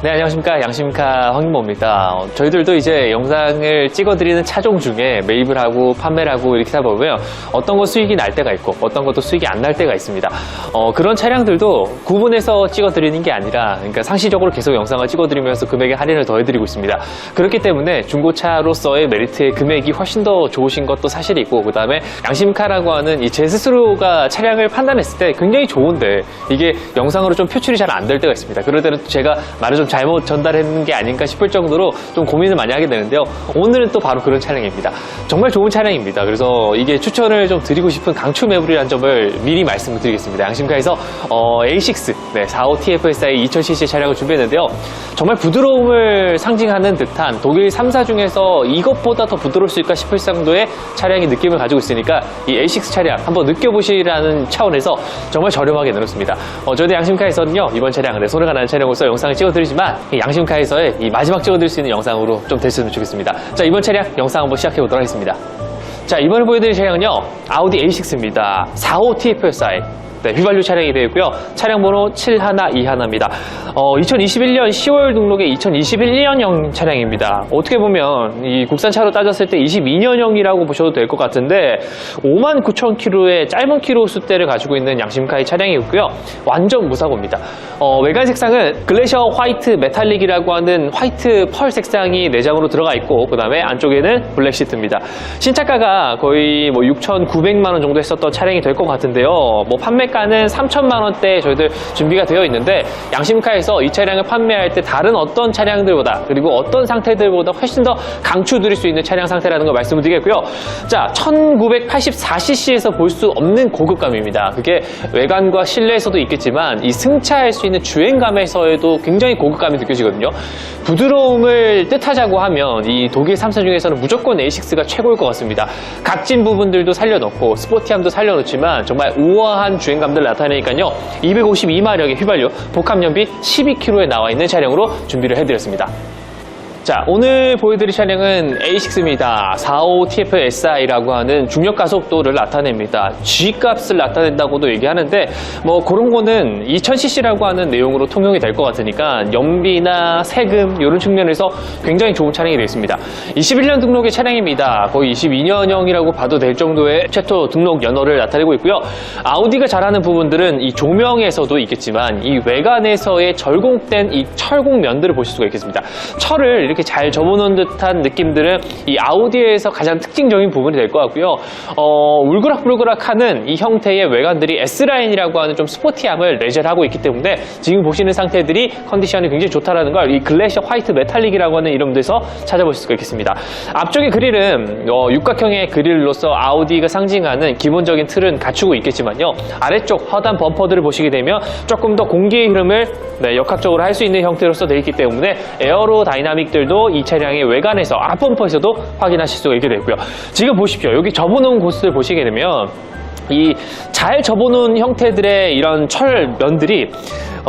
네, 안녕하십니까. 양심카 황인모입니다. 어, 저희들도 이제 영상을 찍어드리는 차종 중에 매입을 하고 판매를 하고 이렇게 하다 보면 어떤 거 수익이 날 때가 있고 어떤 것도 수익이 안 날 때가 있습니다. 어, 그런 차량들도 구분해서 찍어드리는 게 아니라 그러니까 상시적으로 계속 영상을 찍어드리면서 금액의 할인을 더해드리고 있습니다. 그렇기 때문에 중고차로서의 메리트의 금액이 훨씬 더 좋으신 것도 사실이고 그 다음에 양심카라고 하는 이 제 스스로가 차량을 판단했을 때 굉장히 좋은데 이게 영상으로 좀 표출이 잘 안 될 때가 있습니다. 그럴 때는 제가 말을 좀 잘못 전달했는 게 아닌가 싶을 정도로 좀 고민을 많이 하게 되는데요. 오늘은 또 바로 그런 차량입니다. 정말 좋은 차량입니다. 그래서 이게 추천을 좀 드리고 싶은 강추 매물이라는 점을 미리 말씀을 드리겠습니다. 양심카에서 어, A6 네, 45TFSI 2000cc 차량을 준비했는데요. 정말 부드러움을 상징하는 듯한 독일 3사 중에서 이것보다 더 부드러울 수 있을까 싶을 정도의 차량의 느낌을 가지고 있으니까 이 A6 차량 한번 느껴보시라는 차원에서 정말 저렴하게 내놓습니다. 어, 저희 양심카에서는요 이번 차량 내 손을 가는 차량으로서 영상을 찍어드리지만 이 양심카에서의 이 마지막 찍어드릴 수 있는 영상으로 좀 됐으면 좋겠습니다. 자 이번 차량 영상 한번 시작해 보도록 하겠습니다. 자 이번에 보여드릴 차량은요 아우디 A6입니다. 45 TFSI 네, 휘발유 차량이 되어 있고요. 차량 번호 7121입니다. 어, 2021년 10월 등록의 2021년형 차량입니다. 어떻게 보면 이 국산차로 따졌을 때 22년형이라고 보셔도 될 것 같은데 5만 9천 킬로의 짧은 키로 수대를 가지고 있는 양심카의 차량이고요. 완전 무사고입니다. 어, 외관 색상은 글래셔 화이트 메탈릭이라고 하는 화이트 펄 색상이 내장으로 들어가 있고 그 다음에 안쪽에는 블랙 시트입니다. 신차가가 거의 뭐 6,900만 원 정도 했었던 차량이 될 것 같은데요. 뭐 판매 가는 3천만 원대 저희들 준비가 되어 있는데 양심카에서 이 차량을 판매할 때 다른 어떤 차량들보다 그리고 어떤 상태들보다 훨씬 더 강추 드릴 수 있는 차량 상태라는 걸 말씀을 드리겠고요. 자, 1984cc에서 볼 수 없는 고급감입니다. 그게 외관과 실내에서도 있겠지만 이 승차할 수 있는 주행감에서에도 굉장히 고급감이 느껴지거든요. 부드러움을 뜻하자고 하면 이 독일 3사 중에서는 무조건 A6가 최고일 것 같습니다. 각진 부분들도 살려놓고 스포티함도 살려놓지만 정말 우아한 주행 감들 나타내니까요. 252마력의 휘발유, 복합 연비 12km에 나와 있는 차량으로 준비를 해드렸습니다. 자, 오늘 보여드릴 차량은 A6입니다. 45TFSI라고 하는 중력 가속도를 나타냅니다. G값을 나타낸다고도 얘기하는데, 뭐, 그런 거는 2000cc라고 하는 내용으로 통용이 될 것 같으니까, 연비나 세금, 이런 측면에서 굉장히 좋은 차량이 되겠습니다. 21년 등록의 차량입니다. 거의 22년형이라고 봐도 될 정도의 최초 등록 연호를 나타내고 있고요. 아우디가 잘하는 부분들은 이 조명에서도 있겠지만, 이 외관에서의 절공된 이 철공면들을 보실 수가 있겠습니다. 철을 이렇게 잘 접어놓은 듯한 느낌들은 이 아우디에서 가장 특징적인 부분이 될 것 같고요. 어, 울그락불그락하는 이 형태의 외관들이 S라인이라고 하는 좀 스포티함을 내재를 하고 있기 때문에 지금 보시는 상태들이 컨디션이 굉장히 좋다라는 걸 이 글래셔 화이트 메탈릭이라고 하는 이름들에서 찾아보실 수가 있겠습니다. 앞쪽의 그릴은 어, 육각형의 그릴로서 아우디가 상징하는 기본적인 틀은 갖추고 있겠지만요. 아래쪽 하단 범퍼들을 보시게 되면 조금 더 공기의 흐름을 네, 역학적으로 할 수 있는 형태로서 되어 있기 때문에 에어로 다이나믹들 도 이 차량의 외관에서 앞범퍼에서도 확인하실 수가 있게 되고요. 지금 보십시오. 여기 접어놓은 곳을 보시게 되면 이 잘 접어놓은 형태들의 이런 철면들이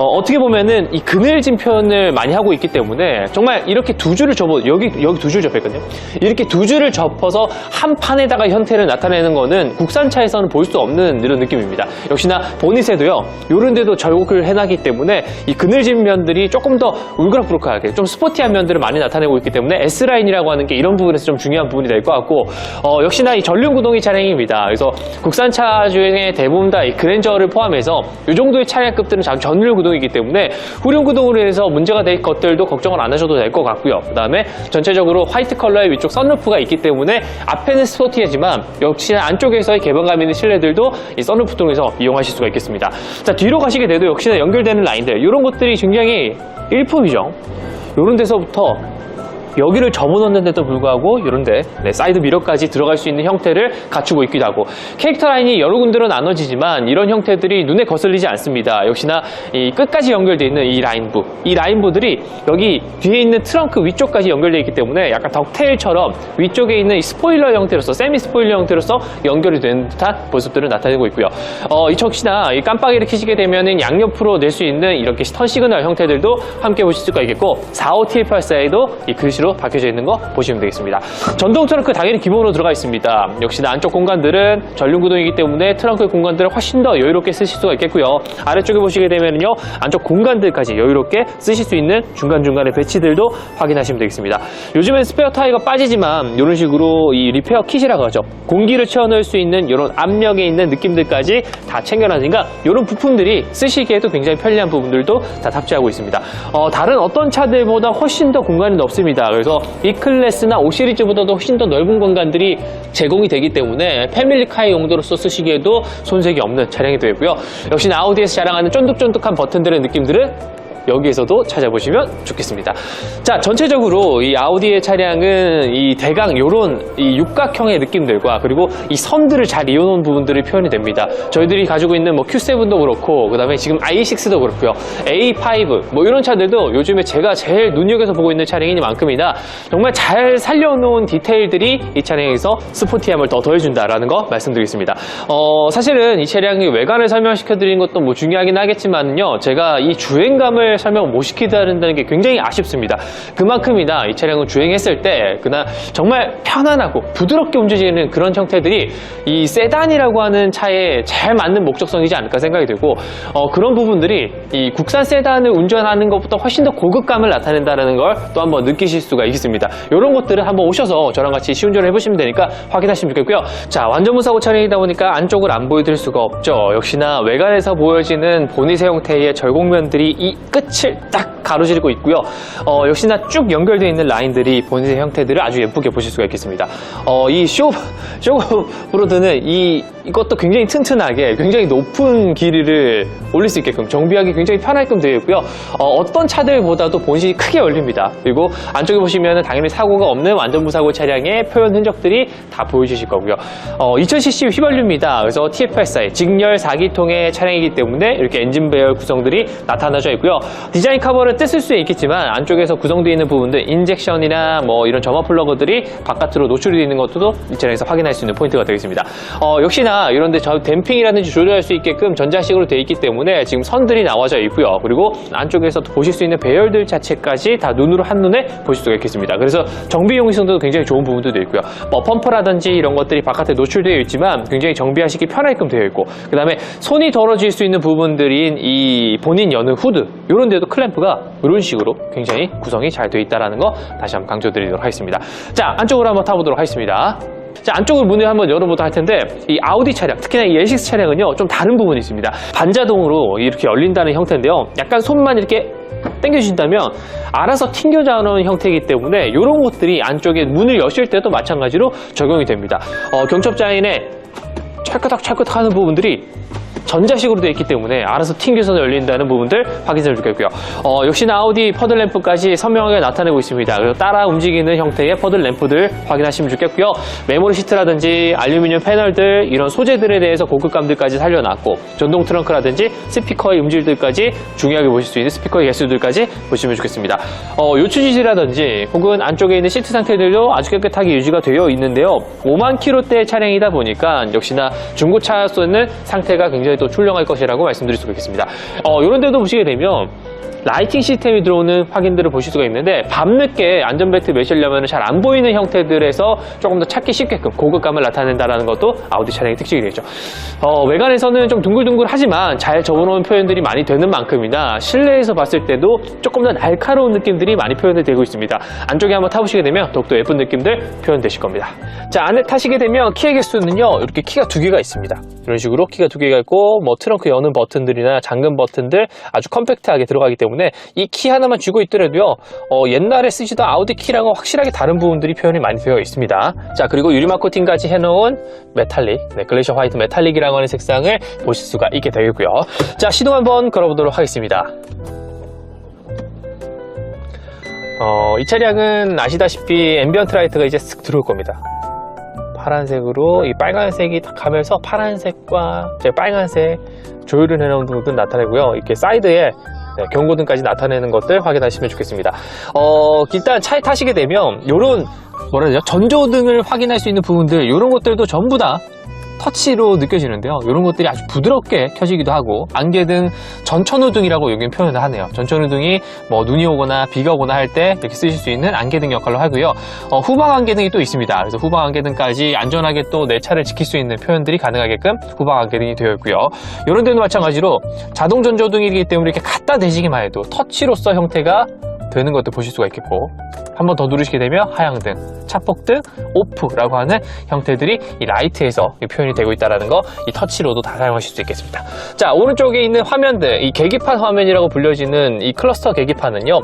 어, 떻게 보면은 이 그늘진 표현을 많이 하고 있기 때문에 정말 이렇게 두 줄을 접어 여기 여기 두 줄 접했거든요. 이렇게 두 줄을 접어서 한 판에다가 형태를 나타내는 거는 국산차에서는 볼 수 없는 이런 느낌입니다. 역시나 보닛에도요. 이런 데도 절곡을 해놨기 때문에 이 그늘진 면들이 조금 더 울그락부락하게 좀 스포티한 면들을 많이 나타내고 있기 때문에 S 라인이라고 하는 게 이런 부분에서 좀 중요한 부분이 될 것 같고 어, 역시나 이 전륜 구동이 차량입니다. 그래서 국산차 중에 대부분 다 이 그랜저를 포함해서 이 정도의 차량급들은 전- 전륜 구동 이기 때문에 후륜 구동으로 인해서 문제가 될 것들도 걱정을 안 하셔도 될 것 같고요. 그 다음에 전체적으로 화이트 컬러의 위쪽 선루프가 있기 때문에 앞에는 스포티하지만 역시나 안쪽에서의 개방감 있는 실내들도 이 선루프 통해서 이용하실 수가 있겠습니다. 자 뒤로 가시게 돼도 역시나 연결되는 라인들 이런 것들이 굉장히 일품이죠. 이런 데서부터 여기를 접어놓는데도 불구하고 이런데 네, 사이드 미러까지 들어갈 수 있는 형태를 갖추고 있기도 하고 캐릭터 라인이 여러 군데로 나눠지지만 이런 형태들이 눈에 거슬리지 않습니다. 역시나 이 끝까지 연결되어 있는 이 라인부 이 라인부들이 여기 뒤에 있는 트렁크 위쪽까지 연결되어 있기 때문에 약간 덕테일처럼 위쪽에 있는 이 스포일러 형태로서 세미 스포일러 형태로서 연결이 되는 듯한 모습들을 나타내고 있고요. 어, 이 역시나 이 깜빡이를 켜시게 되면은 양옆으로 낼 수 있는 이렇게 턴 시그널 형태들도 함께 보실 수가 있겠고 45TF84에도 이 글씨로 라인들도 박혀져 있는 거 보시면 되겠습니다. 전동 트렁크 당연히 기본으로 들어가 있습니다. 역시나 안쪽 공간들은 전륜 구동이기 때문에 트렁크 공간들을 훨씬 더 여유롭게 쓰실 수가 있겠고요. 아래쪽에 보시게 되면요. 안쪽 공간들까지 여유롭게 쓰실 수 있는 중간중간의 배치들도 확인하시면 되겠습니다. 요즘엔 스페어 타이어가 빠지지만 이런 식으로 이 리페어 킷이라고 하죠. 공기를 채워넣을 수 있는 이런 압력에 있는 느낌들까지 다 챙겨놨으니까 이런 부품들이 쓰시기에도 굉장히 편리한 부분들도 다 탑재하고 있습니다. 어, 다른 어떤 차들보다 훨씬 더 공간이 넓습니다. 그래서 E 클래스나 5 시리즈보다도 훨씬 더 넓은 공간들이 제공이 되기 때문에 패밀리카의 용도로서 쓰시기에도 손색이 없는 차량이 되고요. 역시나 아우디에서 자랑하는 쫀득쫀득한 버튼들의 느낌들은 여기에서도 찾아보시면 좋겠습니다. 자, 전체적으로 이 아우디의 차량은 이 대강 요런 이 육각형의 느낌들과 그리고 이 선들을 잘 이어놓은 부분들이 표현이 됩니다. 저희들이 가지고 있는 뭐 Q7도 그렇고 그다음에 지금 i6도 그렇고요. A5 뭐 이런 차들도 요즘에 제가 제일 눈여겨서 보고 있는 차량이니만큼이나 정말 잘 살려놓은 디테일들이 이 차량에서 스포티함을 더 더해준다라는 거 말씀드리겠습니다. 어, 사실은 이 차량의 외관을 설명시켜 드린 것도 뭐 중요하긴 하겠지만요. 제가 이 주행감을 설명 못 시키다는 게 굉장히 아쉽습니다. 그만큼이나 이 차량을 주행했을 때 그날 정말 편안하고 부드럽게 움직이는 그런 형태들이 이 세단이라고 하는 차에 잘 맞는 목적성이지 않을까 생각이 들고 어, 그런 부분들이 이 국산 세단을 운전하는 것보다 훨씬 더 고급감을 나타낸다는 걸 또 한번 느끼실 수가 있습니다. 이런 것들은 한번 오셔서 저랑 같이 시운전을 해보시면 되니까 확인하시면 좋겠고요. 자, 완전 무 사고 차량이다 보니까 안쪽을 안 보여드릴 수가 없죠. 역시나 외관에서 보여지는 보닛의 형태의 절곡면들이 이 끝을 딱 가로지르고 있고요. 어, 역시나 쭉 연결되어 있는 라인들이 보닛의 형태들을 아주 예쁘게 보실 수가 있겠습니다. 어, 이 쇼, 쇼브로드는 이, 이것도 굉장히 튼튼하게 굉장히 높은 길이를 올릴 수 있게끔 정비하기 굉장히 편하게끔 되어 있고요. 어, 떤 차들보다도 본실이 크게 열립니다. 그리고 안쪽에 보시면 당연히 사고가 없는 완전 무 사고 차량의 표현 흔적들이 다 보여주실 거고요. 어, 2000cc 휘발유입니다. 그래서 TF84의 직렬 4기통의 차량이기 때문에 이렇게 엔진 배열 구성들이 나타나져 있고요. 디자인 커버를 뜯을 수 있겠지만 안쪽에서 구성되어 있는 부분들 인젝션이나 뭐 이런 점화 플러그들이 바깥으로 노출이 되어 있는 것도 이 차량에서 확인할 수 있는 포인트가 되겠습니다. 어, 역시나 이런데 저 댐핑이라든지 조절할 수 있게끔 전자식으로 되어 있기 때문에 지금 선들이 나와져 있고요. 그리고 안쪽에서 보실 수 있는 배열들 자체까지 다 눈으로 한눈에 보실 수가 있겠습니다. 그래서 정비 용이성도 굉장히 좋은 부분들도 있고요. 뭐 펌프라든지 이런 것들이 바깥에 노출되어 있지만 굉장히 정비하시기 편하게끔 되어 있고 그 다음에 손이 더러질 수 있는 부분들인 이 본인 여는 후드 이런 데도 클램프가 이런 식으로 굉장히 구성이 잘 되어 있다는 거 다시 한번 강조드리도록 하겠습니다. 자 안쪽으로 한번 타보도록 하겠습니다. 자, 안쪽을 문을 한번 열어보도록 할 텐데, 이 아우디 차량, 특히나 이 A6 차량은요, 좀 다른 부분이 있습니다. 반자동으로 이렇게 열린다는 형태인데요. 약간 손만 이렇게 당겨주신다면 알아서 튕겨져 나오는 형태이기 때문에 이런 것들이 안쪽에 문을 여실 때도 마찬가지로 적용이 됩니다. 어, 경첩자인의 찰끄닥 찰끄닥 하는 부분들이 전자식으로 되어 있기 때문에 알아서 튕겨서 열린다는 부분들 확인해 주겠고요. 어, 역시나 아우디 퍼들램프까지 선명하게 나타내고 있습니다. 그래서 따라 움직이는 형태의 퍼들램프들 확인하시면 좋겠고요. 메모리 시트라든지 알루미늄 패널들 이런 소재들에 대해서 고급감들까지 살려놨고 전동 트렁크라든지 스피커의 음질들까지 중요하게 보실 수 있는 스피커의 개수들까지 보시면 좋겠습니다. 어, 요추지지라든지 혹은 안쪽에 있는 시트 상태들도 아주 깨끗하게 유지가 되어 있는데요. 5만 킬로대 차량이다 보니까 역시나 중고차로서는 상태가 굉장히 또 훌륭할 것이라고 말씀드릴 수가 있겠습니다. 어, 이런 데도 보시게 되면 라이팅 시스템이 들어오는 확인들을 보실 수가 있는데 밤늦게 안전벨트 매시려면 잘 안 보이는 형태들에서 조금 더 찾기 쉽게끔 고급감을 나타낸다는 것도 아우디 차량의 특징이 되죠. 어, 외관에서는 좀 둥글둥글하지만 잘 적어놓은 표현들이 많이 되는 만큼이나 실내에서 봤을 때도 조금 더 날카로운 느낌들이 많이 표현이 되고 있습니다. 안쪽에 한번 타보시게 되면 더욱더 예쁜 느낌들 표현되실 겁니다. 자 안에 타시게 되면 키의 개수는요 이렇게 키가 두 개가 있습니다. 이런 식으로 키가 두 개가 있고 뭐 트렁크 여는 버튼들이나 잠금 버튼들 아주 컴팩트하게 들어가기 때문에 이 키 하나만 쥐고 있더라도요 어, 옛날에 쓰시던 아우디 키랑은 확실하게 다른 부분들이 표현이 많이 되어 있습니다. 자 그리고 유리막 코팅까지 해놓은 메탈릭 네, 글래셔 화이트 메탈릭이라고 하는 색상을 보실 수가 있게 되고요. 자 시동 한번 걸어보도록 하겠습니다. 어, 이 차량은 아시다시피 앰비언트 라이트가 이제 쓱 들어올 겁니다. 파란색으로 이 빨간색이 딱 가면서 파란색과 이제 빨간색 조율을 해놓은 부분 나타내고요. 이렇게 사이드에 네, 경고등까지 나타내는 것들 확인하시면 좋겠습니다. 어, 일단 차에 타시게 되면 이런 뭐라 해야 되죠? 전조등을 확인할 수 있는 부분들 이런 것들도 전부 다 터치로 느껴지는데요. 이런 것들이 아주 부드럽게 켜지기도 하고 안개 등 전천후등이라고 여기는 표현을 하네요. 전천후등이 뭐 눈이 오거나 비가 오거나 할 때 이렇게 쓰실 수 있는 안개등 역할로 하고요. 어, 후방 안개등이 또 있습니다. 그래서 후방 안개등까지 안전하게 또 내 차를 지킬 수 있는 표현들이 가능하게끔 후방 안개등이 되어 있고요. 이런 데도 마찬가지로 자동 전조등이기 때문에 이렇게 갖다 대시기만 해도 터치로서 형태가 되는 것도 보실 수가 있겠고 한 번 더 누르시게 되면 하향등, 차폭등, 오프라고 하는 형태들이 이 라이트에서 이 표현이 되고 있다는 거이 터치로도 다 사용하실 수 있겠습니다. 자 오른쪽에 있는 화면들 이 계기판 화면이라고 불려지는 이 클러스터 계기판은요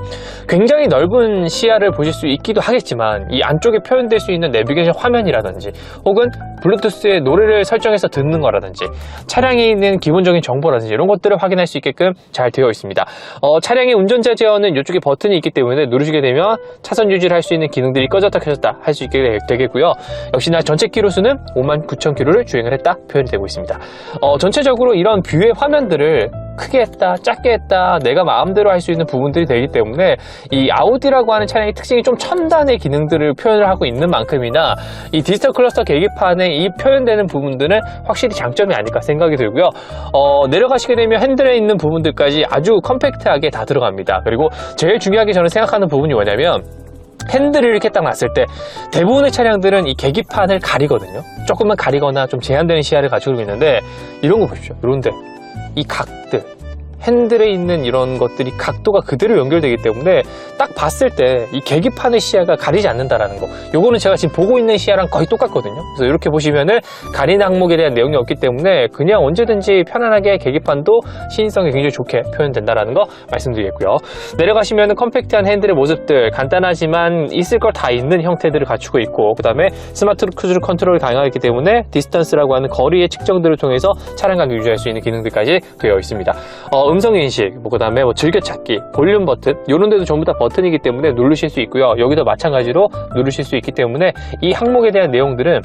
굉장히 넓은 시야를 보실 수 있기도 하겠지만 이 안쪽에 표현될 수 있는 내비게이션 화면이라든지 혹은 블루투스의 노래를 설정해서 듣는 거라든지 차량에 있는 기본적인 정보라든지 이런 것들을 확인할 수 있게끔 잘 되어 있습니다. 어, 차량의 운전자 제어는 이쪽에 버튼이 있기 때문에 누르시게 되면 차선 유지를 할 수 있는 기능들이 꺼졌다 켜졌다 할 수 있게 되- 되겠고요. 역시나 전체 키로 수는 59,000km를 주행을 했다 표현이 되고 있습니다. 어, 전체적으로 이런 뷰의 화면들을 크게 했다, 작게 했다, 내가 마음대로 할 수 있는 부분들이 되기 때문에 이 아우디라고 하는 차량의 특징이 좀 첨단의 기능들을 표현을 하고 있는 만큼이나 이 디지털 클러스터 계기판에 이 표현되는 부분들은 확실히 장점이 아닐까 생각이 들고요. 어, 내려가시게 되면 핸들에 있는 부분들까지 아주 컴팩트하게 다 들어갑니다. 그리고 제일 중요하게 저는 생각하는 부분이 뭐냐면 핸들을 이렇게 딱 놨을 때 대부분의 차량들은 이 계기판을 가리거든요. 조금만 가리거나 좀 제한되는 시야를 가지고 있는데 이런 거 보십시오. 이런데 이 각들 핸들에 있는 이런 것들이 각도가 그대로 연결되기 때문에 딱 봤을 때 이 계기판의 시야가 가리지 않는다라는 거. 요거는 제가 지금 보고 있는 시야랑 거의 똑같거든요. 그래서 이렇게 보시면은 가린 항목에 대한 내용이 없기 때문에 그냥 언제든지 편안하게 계기판도 시인성이 굉장히 좋게 표현된다라는 거 말씀드리겠고요. 내려가시면은 컴팩트한 핸들의 모습들 간단하지만 있을 걸 다 있는 형태들을 갖추고 있고 그 다음에 스마트 크루즈 컨트롤이 가능하기 때문에 디스턴스라고 하는 거리의 측정들을 통해서 차량 간격 유지할 수 있는 기능들까지 되어 있습니다. 어, 음성 인식, 뭐 그다음에 뭐 즐겨찾기, 볼륨 버튼 이런 데도 전부 다 버튼이기 때문에 누르실 수 있고요. 여기도 마찬가지로 누르실 수 있기 때문에 이 항목에 대한 내용들은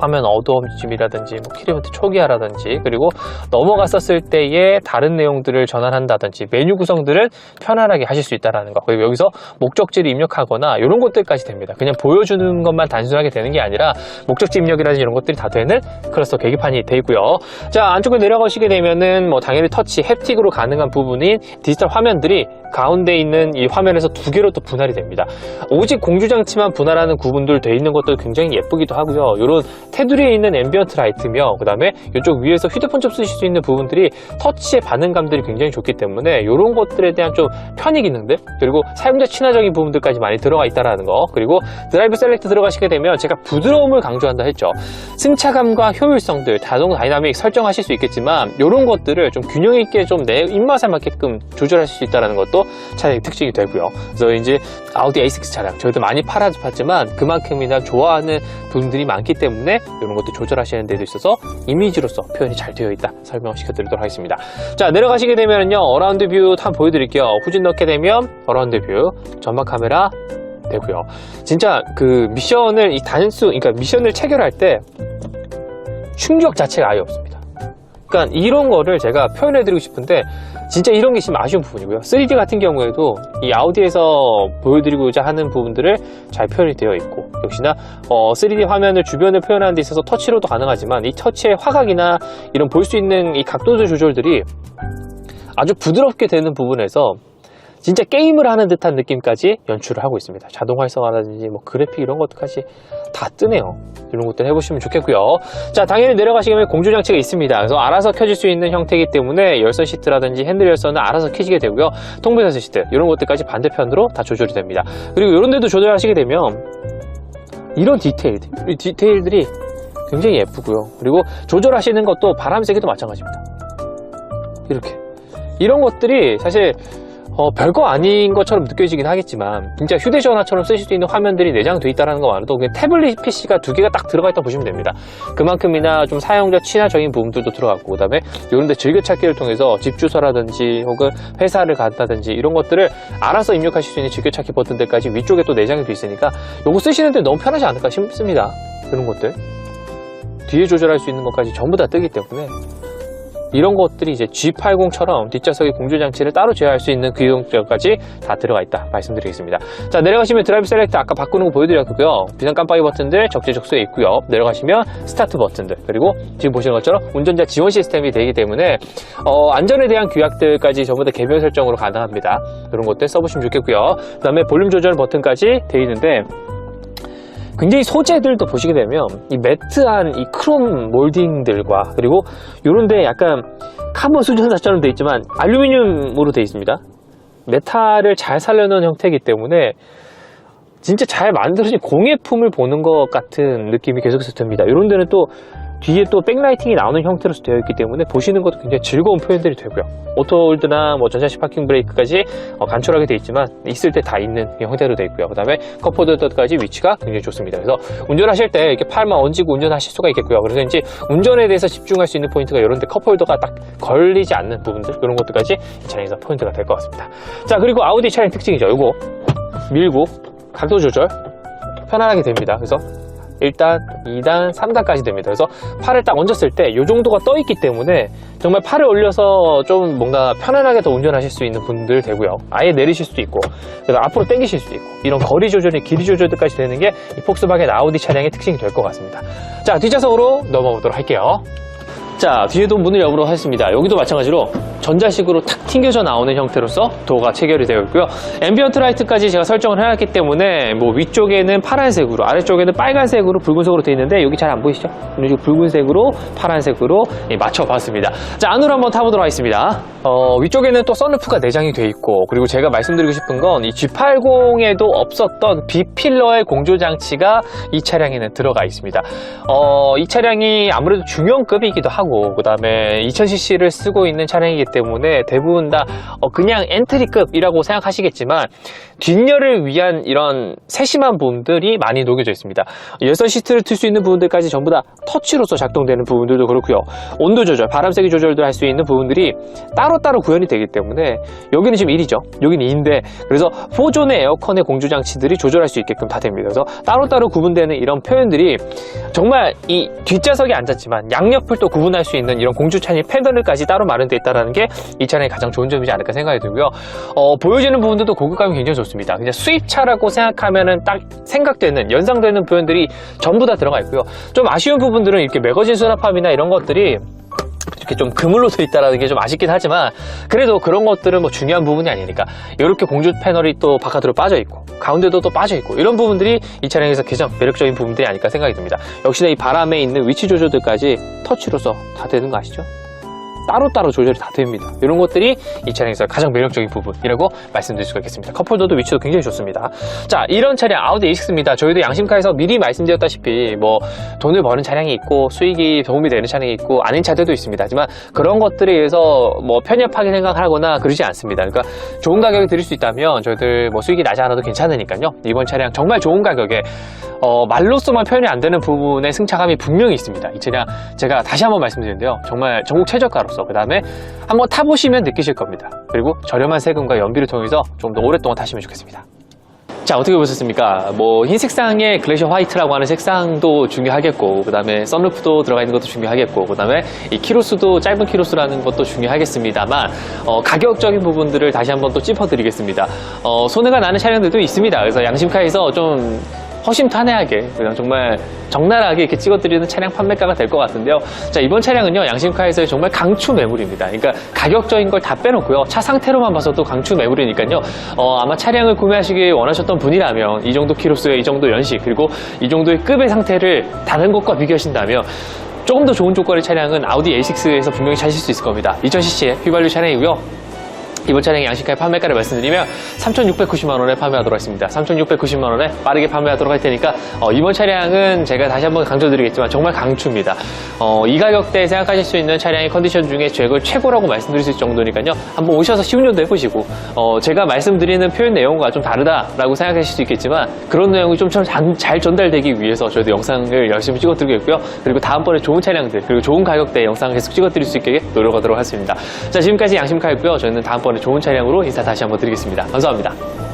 화면 어두움짐이라든지 뭐 키로미터 초기화라든지 그리고 넘어갔었을 때의 다른 내용들을 전환한다든지 메뉴 구성들을 편안하게 하실 수 있다는 거. 그리고 여기서 목적지를 입력하거나 이런 것들까지 됩니다. 그냥 보여주는 것만 단순하게 되는 게 아니라 목적지 입력이라든지 이런 것들이 다 되는 클러스터 계기판이 되어 있고요. 자 안쪽으로 내려가시게 되면은 뭐 당연히 터치 햅틱으로 가능한 부분인 디지털 화면들이 가운데 있는 이 화면에서 두 개로 또 분할이 됩니다. 오직 공주장치만 분할하는 구분들 돼 있는 것도 굉장히 예쁘기도 하고요. 이런 테두리에 있는 앰비언트 라이트며 그 다음에 이쪽 위에서 휴대폰 접 쓰실 수 있는 부분들이 터치의 반응감들이 굉장히 좋기 때문에 이런 것들에 대한 좀 편의 기능들 그리고 사용자 친화적인 부분들까지 많이 들어가 있다라는 거 그리고 드라이브 셀렉트 들어가시게 되면 제가 부드러움을 강조한다 했죠. 승차감과 효율성들 자동 다이나믹 설정하실 수 있겠지만 이런 것들을 좀 균형 있게 좀 내 입맛에 맞게끔 조절하실 수 있다는 것도 차량의 특징이 되고요. 그래서 이제 아우디 A6 차량 저희도 많이 팔아봤지만 그만큼이나 좋아하는 분들이 많기 때문에 이런 것도 조절하시는 데도 있어서 이미지로서 표현이 잘 되어 있다 설명시켜 드리도록 하겠습니다. 자 내려가시게 되면요 어라운드 뷰 한번 보여드릴게요. 후진 넣게 되면 어라운드 뷰 전방 카메라 되고요. 진짜 그 미션을 이 단수 그러니까 미션을 체결할 때 충격 자체가 아예 없습니다. 그러니까 이런 거를 제가 표현해드리고 싶은데 진짜 이런 게 있으면 아쉬운 부분이고요. 3D 같은 경우에도 이 아우디에서 보여드리고자 하는 부분들을 잘 표현이 되어 있고 역시나 어, 3D 화면을 주변을 표현하는 데 있어서 터치로도 가능하지만 이 터치의 화각이나 이런 볼 수 있는 이 각도들 조절들이 아주 부드럽게 되는 부분에서 진짜 게임을 하는 듯한 느낌까지 연출을 하고 있습니다. 자동 활성화라든지 뭐 그래픽 이런 것까지 다 뜨네요. 이런 것들 해보시면 좋겠고요. 자, 당연히 내려가시면 공조 장치가 있습니다. 그래서 알아서 켜질 수 있는 형태이기 때문에 열선 시트라든지 핸들 열선은 알아서 켜지게 되고요. 통배선 시트 이런 것들까지 반대편으로 다 조절이 됩니다. 그리고 이런 데도 조절하시게 되면 이런 디테일들, 이 디테일들이 굉장히 예쁘고요. 그리고 조절하시는 것도 바람 세기도 마찬가지입니다. 이렇게 이런 것들이 사실 어, 별거 아닌 것처럼 느껴지긴 하겠지만 진짜 휴대전화처럼 쓰실 수 있는 화면들이 내장되어 있다는 것만으로도 태블릿 PC가 두 개가 딱 들어가 있다고 보시면 됩니다. 그만큼이나 좀 사용자 친화적인 부분들도 들어갔고 그 다음에 이런 데 즐겨찾기를 통해서 집 주소라든지 혹은 회사를 간다든지 이런 것들을 알아서 입력하실 수 있는 즐겨찾기 버튼들까지 위쪽에 또 내장이 되어 있으니까 이거 쓰시는데 너무 편하지 않을까 싶습니다. 이런 것들 뒤에 조절할 수 있는 것까지 전부 다 뜨기 때문에 이런 것들이 이제 G80처럼 뒷좌석에 공조 장치를 따로 제어할 수 있는 규정까지 다 들어가 있다 말씀드리겠습니다. 자 내려가시면 드라이브 셀렉트 아까 바꾸는 거 보여드렸고요. 비상 깜빡이 버튼들 적재적소에 있고요. 내려가시면 스타트 버튼들 그리고 지금 보시는 것처럼 운전자 지원 시스템이 되기 때문에 어, 안전에 대한 규약들까지 전부 다 개별 설정으로 가능합니다. 그런 것들 써보시면 좋겠고요. 그 다음에 볼륨 조절 버튼까지 되어 있는데 굉장히 소재들도 보시게 되면 이 매트한 이 크롬 몰딩들과 그리고 요런데 약간 카본 수전사처럼 되어 있지만 알루미늄으로 되어 있습니다. 메탈을 잘 살려놓은 형태이기 때문에 진짜 잘 만들어진 공예품을 보는 것 같은 느낌이 계속해서 듭니다. 이런 데는 또 뒤에 또 백라이팅이 나오는 형태로서 되어 있기 때문에 보시는 것도 굉장히 즐거운 표현들이 되고요. 오토홀드나 뭐 전자식 파킹 브레이크까지 어, 간단하게 되어 있지만 있을 때 다 있는 형태로 되어 있고요. 그 다음에 컵홀더까지 위치가 굉장히 좋습니다. 그래서 운전하실 때 이렇게 팔만 얹고 운전하실 수가 있겠고요. 그래서 이제 운전에 대해서 집중할 수 있는 포인트가 이런 데 컵홀더가 딱 걸리지 않는 부분들 이런 것들까지 이 차량에서 포인트가 될 것 같습니다. 자 그리고 아우디 차량 특징이죠. 이거 밀고 각도 조절 편안하게 됩니다. 그래서 1단, 2단, 3단까지 됩니다. 그래서 팔을 딱 얹었을 때 이 정도가 떠 있기 때문에 정말 팔을 올려서 좀 뭔가 편안하게 더 운전하실 수 있는 분들 되고요. 아예 내리실 수도 있고, 그다음 앞으로 당기실 수도 있고, 이런 거리 조절이 길이 조절까지 되는 게 이 폭스바겐 아우디 차량의 특징이 될 것 같습니다. 자, 뒷좌석으로 넘어오도록 할게요. 자, 뒤에도 문을 열도록 하겠습니다. 여기도 마찬가지로 전자식으로 탁 튕겨져 나오는 형태로서 도어가 체결이 되어 있고요. 앰비언트 라이트까지 제가 설정을 해놨기 때문에 뭐 위쪽에는 파란색으로, 아래쪽에는 빨간색으로, 붉은색으로 되어 있는데 여기 잘 안 보이시죠? 이런 붉은색으로, 파란색으로 예, 맞춰봤습니다. 자, 안으로 한번 타보도록 하겠습니다. 어, 위쪽에는 또 썬루프가 내장이 되어 있고 그리고 제가 말씀드리고 싶은 건 이 G80에도 없었던 B필러의 공조장치가 이 차량에는 들어가 있습니다. 어, 이 차량이 아무래도 중형급이기도 하고 그 다음에 2000cc를 쓰고 있는 차량이기 때문에 대부분 다 어, 그냥 엔트리급이라고 생각하시겠지만 뒷열을 위한 이런 세심한 부분들이 많이 녹여져 있습니다. 열선 시트를 틀 수 있는 부분들까지 전부 다 터치로서 작동되는 부분들도 그렇고요. 온도 조절, 바람 세기 조절도 할 수 있는 부분들이 따로따로 구현이 되기 때문에 여기는 지금 1이죠. 여기는 2인데 그래서 4존의 에어컨의 공조 장치들이 조절할 수 있게끔 다 됩니다. 그래서 따로따로 구분되는 이런 표현들이 정말 이 뒷좌석에 앉았지만 양옆을 또 구분할 수 있는 이런 공조찬이 패널까지 따로 마련되어 있다는 게 이 차량의 가장 좋은 점이지 않을까 생각이 들고요. 어, 보여지는 부분들도 고급감이 굉장히 좋습니다. 그냥 수입차라고 생각하면은 딱 생각되는 연상되는 표현들이 전부 다 들어가 있고요. 좀 아쉬운 부분들은 이렇게 매거진 수납함이나 이런 것들이 이렇게 좀 그물로 돼 있다라는 게 좀 아쉽긴 하지만 그래도 그런 것들은 뭐 중요한 부분이 아니니까 이렇게 공조 패널이 또 바깥으로 빠져 있고 가운데도 또 빠져 있고 이런 부분들이 이 차량에서 가장 매력적인 부분들이 아닐까 생각이 듭니다. 역시나 이 바람에 있는 위치 조절들까지 터치로서 다 되는 거 아시죠? 따로따로 조절이 다 됩니다. 이런 것들이 이 차량에서 가장 매력적인 부분이라고 말씀드릴 수가 있겠습니다. 컵홀더도 위치도 굉장히 좋습니다. 자, 이런 차량 아우디 A6입니다. 저희도 양심카에서 미리 말씀드렸다시피 뭐 돈을 버는 차량이 있고 수익이 도움이 되는 차량이 있고 아닌 차들도 있습니다. 하지만 그런 것들에 의해서 뭐 편협하게 생각하거나 그러지 않습니다. 그러니까 좋은 가격에 드릴 수 있다면 저희들 뭐 수익이 나지 않아도 괜찮으니까요. 이번 차량 정말 좋은 가격에 어, 말로서만 표현이 안 되는 부분의 승차감이 분명히 있습니다. 이 차량 제가 다시 한번 말씀드리는데요. 정말 전국 최저가로서 그 다음에 한번 타보시면 느끼실 겁니다. 그리고 저렴한 세금과 연비를 통해서 좀 더 오랫동안 타시면 좋겠습니다. 자 어떻게 보셨습니까? 뭐 흰 색상의 글래셔 화이트라고 하는 색상도 중요하겠고 그 다음에 썬루프도 들어가 있는 것도 중요하겠고 그 다음에 이 키로수도 짧은 키로수라는 것도 중요하겠습니다만 어, 가격적인 부분들을 다시 한번 또 짚어드리겠습니다. 어, 손해가 나는 차량들도 있습니다. 그래서 양심카에서 좀 허심탄회하게 그냥 정말 적나라하게 이렇게 찍어드리는 차량 판매가가 될 것 같은데요. 자 이번 차량은요 양심카에서의 정말 강추 매물입니다. 그러니까 가격적인 걸 다 빼놓고요 차 상태로만 봐서도 강추 매물이니까요. 어, 아마 차량을 구매하시기 원하셨던 분이라면 이 정도 키로수에 이 정도 연식 그리고 이 정도의 급의 상태를 다른 것과 비교하신다면 조금 더 좋은 조건의 차량은 아우디 A6에서 분명히 찾으실 수 있을 겁니다. 2000cc의 휘발유 차량이고요. 이번 차량의 양식가의 판매가를 말씀드리면 3,690만 원에 판매하도록 하겠습니다. 3,690만 원에 빠르게 판매하도록 할 테니까 어, 이번 차량은 제가 다시 한번 강조드리겠지만 정말 강추입니다. 어, 이 가격대에 생각하실 수 있는 차량의 컨디션 중에 최고 최고라고 말씀드릴 수 있을 정도니까요. 한번 오셔서 시운전도 해보시고 어, 제가 말씀드리는 표현 내용과 좀 다르다라고 생각하실 수 있겠지만 그런 내용이 좀 잘 전달되기 위해서 저희도 영상을 열심히 찍어드리고 있고요. 그리고 다음번에 좋은 차량들 그리고 좋은 가격대 영상을 계속 찍어드릴 수 있게 노력하도록 하겠습니다. 자 지금까지 양심카였고요. 저희는 다음번에 좋은 차량으로 인사 다시 한번 드리겠습니다. 감사합니다.